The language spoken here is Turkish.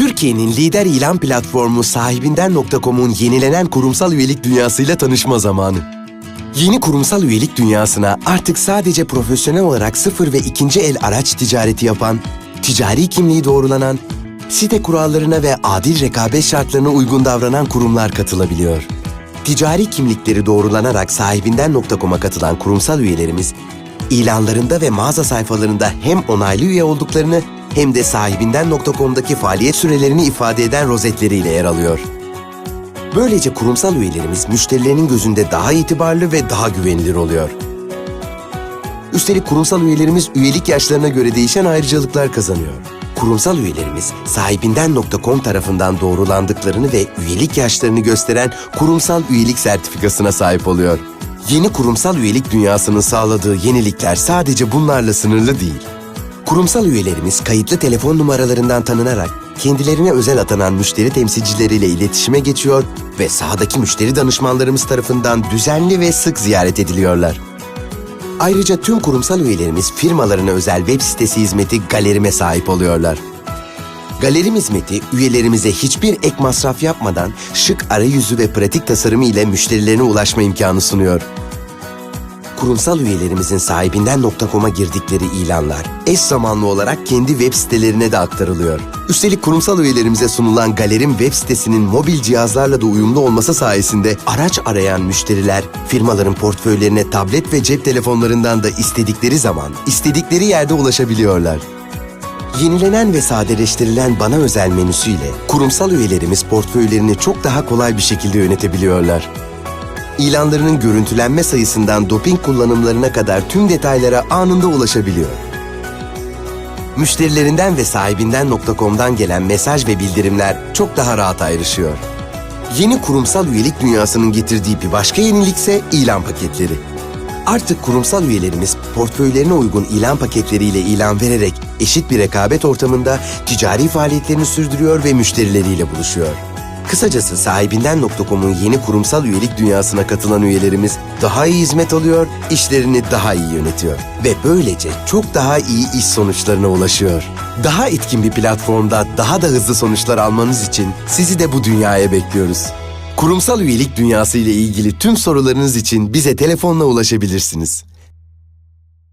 Türkiye'nin lider ilan platformu sahibinden.com'un yenilenen kurumsal üyelik dünyasıyla tanışma zamanı. Yeni kurumsal üyelik dünyasına artık sadece profesyonel olarak sıfır ve ikinci el araç ticareti yapan, ticari kimliği doğrulanan, site kurallarına ve adil rekabet şartlarına uygun davranan kurumlar katılabiliyor. Ticari kimlikleri doğrulanarak sahibinden.com'a katılan kurumsal üyelerimiz, ilanlarında ve mağaza sayfalarında hem onaylı üye olduklarını hem de sahibinden.com'daki faaliyet sürelerini ifade eden rozetleriyle yer alıyor. Böylece kurumsal üyelerimiz müşterilerinin gözünde daha itibarlı ve daha güvenilir oluyor. Üstelik kurumsal üyelerimiz üyelik yaşlarına göre değişen ayrıcalıklar kazanıyor. Kurumsal üyelerimiz sahibinden.com tarafından doğrulandıklarını ve üyelik yaşlarını gösteren kurumsal üyelik sertifikasına sahip oluyor. Yeni kurumsal üyelik dünyasının sağladığı yenilikler sadece bunlarla sınırlı değil. Kurumsal üyelerimiz kayıtlı telefon numaralarından tanınarak kendilerine özel atanan müşteri temsilcileriyle iletişime geçiyor ve sahadaki müşteri danışmanlarımız tarafından düzenli ve sık ziyaret ediliyorlar. Ayrıca tüm kurumsal üyelerimiz firmalarına özel web sitesi hizmeti galerime sahip oluyorlar. Galerim hizmeti üyelerimize hiçbir ek masraf yapmadan şık arayüzü ve pratik tasarımı ile müşterilerine ulaşma imkanı sunuyor. Kurumsal üyelerimizin sahibinden.com'a girdikleri ilanlar eş zamanlı olarak kendi web sitelerine de aktarılıyor. Üstelik kurumsal üyelerimize sunulan Galerim web sitesinin mobil cihazlarla da uyumlu olması sayesinde araç arayan müşteriler firmaların portföylerine tablet ve cep telefonlarından da istedikleri zaman, istedikleri yerde ulaşabiliyorlar. Yenilenen ve sadeleştirilen bana özel menüsüyle kurumsal üyelerimiz portföylerini çok daha kolay bir şekilde yönetebiliyorlar. İlanlarının görüntülenme sayısından doping kullanımlarına kadar tüm detaylara anında ulaşabiliyor. Müşterilerinden ve sahibinden.com'dan gelen mesaj ve bildirimler çok daha rahat ayrışıyor. Yeni kurumsal üyelik dünyasının getirdiği bir başka yenilik ise ilan paketleri. Artık kurumsal üyelerimiz portföylerine uygun ilan paketleriyle ilan vererek eşit bir rekabet ortamında ticari faaliyetlerini sürdürüyor ve müşterileriyle buluşuyor. Kısacası sahibinden.com'un yeni kurumsal üyelik dünyasına katılan üyelerimiz daha iyi hizmet alıyor, işlerini daha iyi yönetiyor ve böylece çok daha iyi iş sonuçlarına ulaşıyor. Daha etkin bir platformda daha da hızlı sonuçlar almanız için sizi de bu dünyaya bekliyoruz. Kurumsal üyelik dünyası ile ilgili tüm sorularınız için bize telefonla ulaşabilirsiniz.